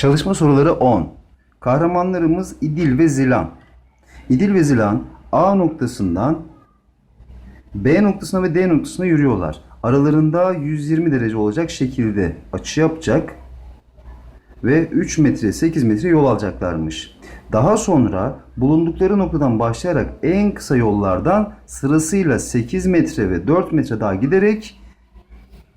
Çalışma soruları 10. Kahramanlarımız İdil ve Zilan. İdil ve Zilan A noktasından B noktasına ve D noktasına yürüyorlar. Aralarında 120 derece olacak şekilde açı yapacak ve 3 metre 8 metre yol alacaklarmış. Daha sonra bulundukları noktadan başlayarak en kısa yollardan sırasıyla 8 metre ve 4 metre daha giderek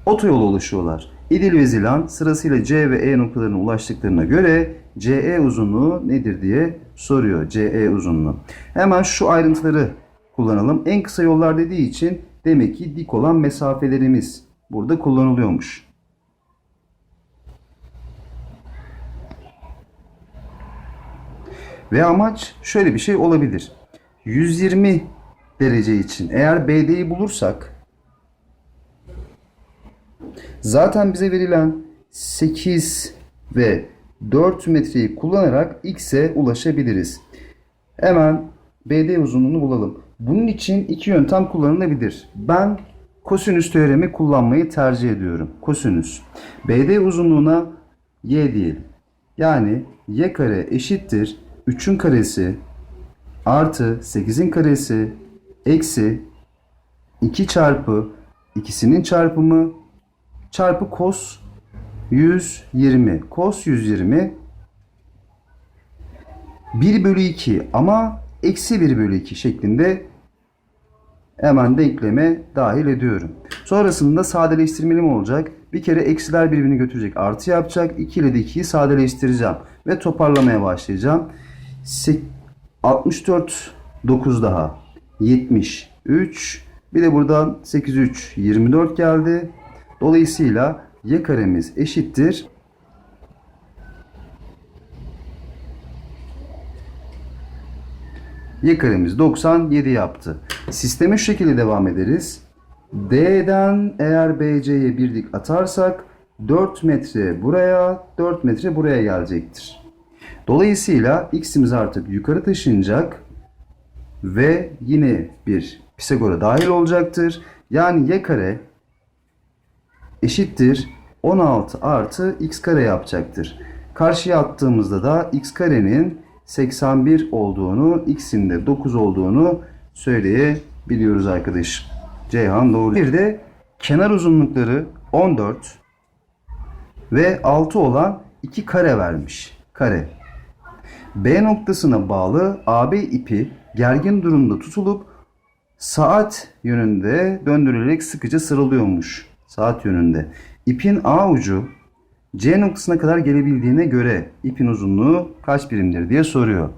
otoyola ulaşıyorlar. İdil ve Zilan sırasıyla C ve E noktalarına ulaştıklarına göre CE uzunluğu nedir diye soruyor. CE uzunluğu. Hemen şu ayrıntıları kullanalım. En kısa yollar dediği için demek ki dik olan mesafelerimiz burada kullanılıyormuş. Ve amaç şöyle bir şey olabilir. 120 derece için eğer BD'yi bulursak zaten bize verilen 8 ve 4 metreyi kullanarak X'e ulaşabiliriz. Hemen BD uzunluğunu bulalım. Bunun için iki yöntem kullanılabilir. Ben kosinüs teoremi kullanmayı tercih ediyorum. Kosinüs. BD uzunluğuna y diyelim. Yani y kare eşittir 3'ün karesi artı 8'in karesi eksi 2 çarpı ikisinin çarpımı çarpı cos 120. Cos 120 1 bölü 2 ama eksi 1 bölü 2 şeklinde hemen denkleme dahil ediyorum. Sonrasında sadeleştirmelim olacak. Bir kere eksiler birbirini götürecek. Artı yapacak. 2 ile de 2'yi sadeleştireceğim. Ve toparlamaya başlayacağım. 64 9 daha 73 bir de buradan 8 3 24 geldi. Dolayısıyla y karemiz eşittir. Y karemiz 97 yaptı. Sisteme şu şekilde devam ederiz. D'den eğer BC'ye bir dik atarsak 4 metre buraya 4 metre buraya gelecektir. Dolayısıyla x'imiz artık yukarı taşınacak ve yine bir Pisagor'a dahil olacaktır. Yani y kare eşittir 16 artı x kare yapacaktır. Karşıya attığımızda da x karenin 81 olduğunu, x'in de 9 olduğunu söyleyebiliyoruz arkadaş. Ceyhan doğru. Bir de kenar uzunlukları 14 ve 6 olan iki kare vermiş. Kare. B noktasına bağlı AB ipi gergin durumda tutulup saat yönünde döndürülerek sıkıca sarılıyormuş. Saat yönünde. İpin A ucu C noktasına kadar gelebildiğine göre ipin uzunluğu kaç birimdir diye soruyor.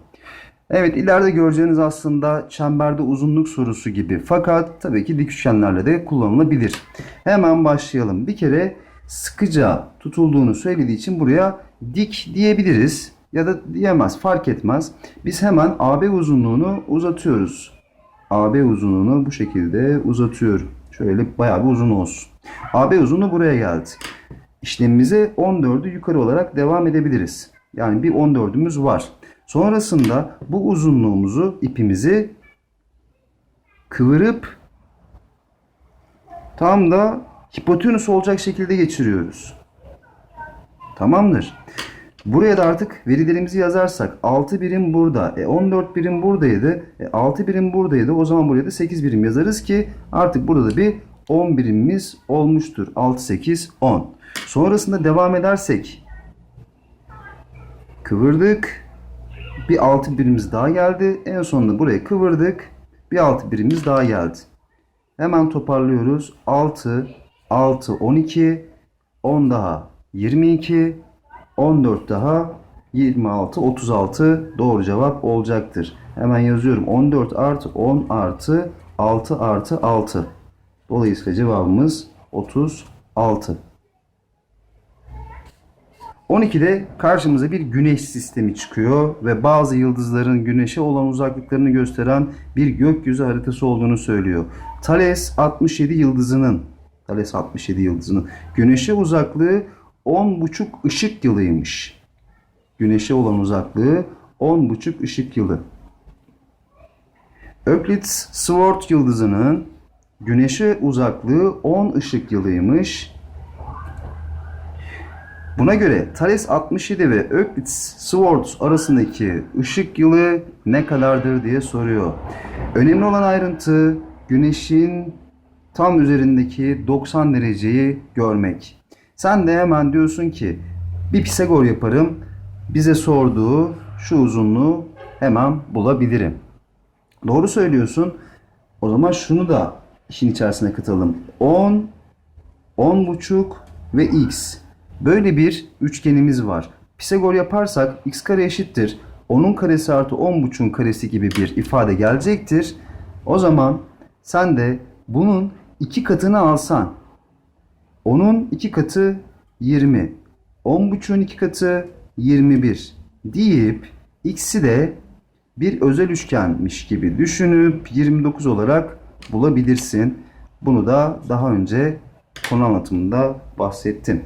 Evet ileride göreceğiniz aslında çemberde uzunluk sorusu gibi fakat tabii ki dik üçgenlerle de kullanılabilir. Hemen başlayalım. Bir kere sıkıca tutulduğunu söylediği için buraya dik diyebiliriz ya da diyemez fark etmez. Biz hemen AB uzunluğunu uzatıyoruz. AB uzunluğunu bu şekilde uzatıyorum. Şöyle bayağı bir uzun olsun. AB uzunluğu buraya geldi. İşlemimize 14'ü yukarı olarak devam edebiliriz. Yani bir 14'ümüz var. Sonrasında bu uzunluğumuzu ipimizi kıvırıp tam da hipotenüs olacak şekilde geçiriyoruz. Tamamdır. Buraya da artık verilerimizi yazarsak 6 birim burada. E 14 birim buradaydı. E 6 birim buradaydı. O zaman buraya da 8 birim yazarız ki artık burada da bir 10 birimimiz olmuştur. 6, 8, 10. Sonrasında devam edersek kıvırdık. Bir 6 birimimiz daha geldi. En sonunda buraya kıvırdık. Bir 6 birimimiz daha geldi. Hemen toparlıyoruz. 6, 6, 12, 10 daha 22, 14 daha 26, 36 doğru cevap olacaktır. Hemen yazıyorum. 14 artı 10 artı 6 artı 6. Dolayısıyla cevabımız 36. 12'de karşımıza bir güneş sistemi çıkıyor ve bazı yıldızların güneşe olan uzaklıklarını gösteren bir gökyüzü haritası olduğunu söylüyor. Thales 67 yıldızının Thales 67 yıldızının güneşe uzaklığı 10,5 ışık yılıymış. Güneşe olan uzaklığı 10,5 ışık yılı. Euclid's Sword yıldızının güneşe uzaklığı 10 ışık yılıymış. Buna göre Thales 67 ve Euclid Swartz arasındaki ışık yılı ne kadardır diye soruyor. Önemli olan ayrıntı güneşin tam üzerindeki 90 dereceyi görmek. Sen de hemen diyorsun ki bir Pisagor yaparım. Bize sorduğu şu uzunluğu hemen bulabilirim. Doğru söylüyorsun. O zaman şunu da işin içerisine katalım. 10, 10 buçuk ve x. Böyle bir üçgenimiz var. Pisagor yaparsak x kare eşittir. 10'un karesi artı 10 buçuğun karesi gibi bir ifade gelecektir. O zaman sen de bunun iki katını alsan. 10'un iki katı 20. 10 buçuğun iki katı 21 deyip x'i de bir özel üçgenmiş gibi düşünüp 29 olarak bulabilirsin. Bunu da daha önce konu anlatımında bahsettim.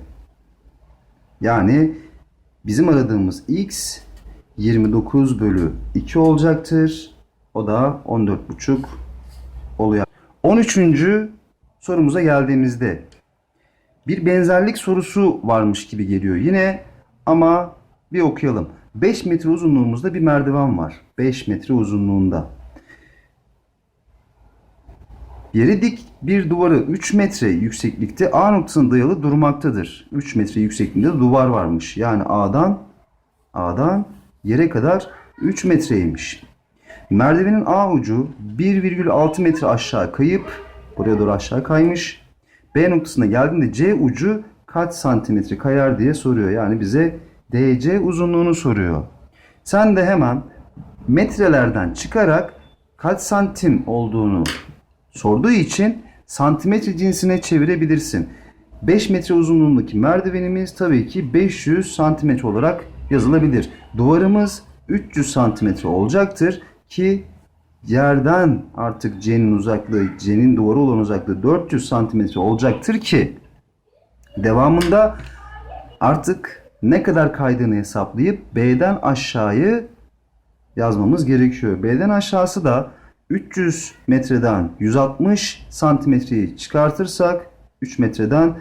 Yani bizim aradığımız x 29 bölü 2 olacaktır. O da 14,5 oluyor. 13. sorumuza geldiğimizde bir benzerlik sorusu varmış gibi geliyor yine ama bir okuyalım. 5 metre uzunluğumuzda bir merdiven var. 5 metre uzunluğunda. Yeri dik bir duvarı 3 metre yükseklikte A noktasına dayalı durmaktadır. 3 metre yüksekliğinde duvar varmış. Yani A'dan A'dan yere kadar 3 metreymiş. Merdivenin A ucu 1,6 metre aşağı kayıp buraya doğru aşağı kaymış. B noktasına geldiğinde C ucu kaç santimetre kayar diye soruyor. Yani bize DC uzunluğunu soruyor. Sen de hemen metrelerden çıkarak kaç santim olduğunu sorduğu için santimetre cinsine çevirebilirsin. 5 metre uzunluğundaki merdivenimiz tabii ki 500 santimetre olarak yazılabilir. Duvarımız 300 santimetre olacaktır ki yerden artık C'nin uzaklığı, C'nin duvarı olan uzaklığı 400 santimetre olacaktır ki devamında artık ne kadar kaydığını hesaplayıp B'den aşağıyı yazmamız gerekiyor. B'den aşağısı da 300 metreden 160 santimetreyi çıkartırsak 3 metreden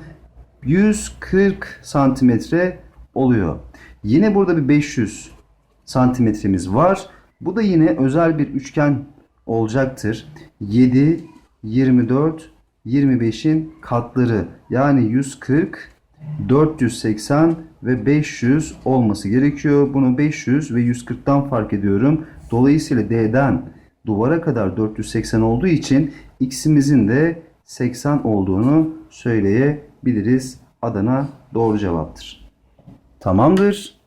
140 santimetre oluyor. Yine burada bir 500 santimetremiz var. Bu da yine özel bir üçgen olacaktır. 7, 24, 25'in katları yani 140, 480 ve 500 olması gerekiyor. Bunu 500 ve 140'tan fark ediyorum. Dolayısıyla D'den duvara kadar 480 olduğu için x'imizin de 80 olduğunu söyleyebiliriz. Adana doğru cevaptır. Tamamdır.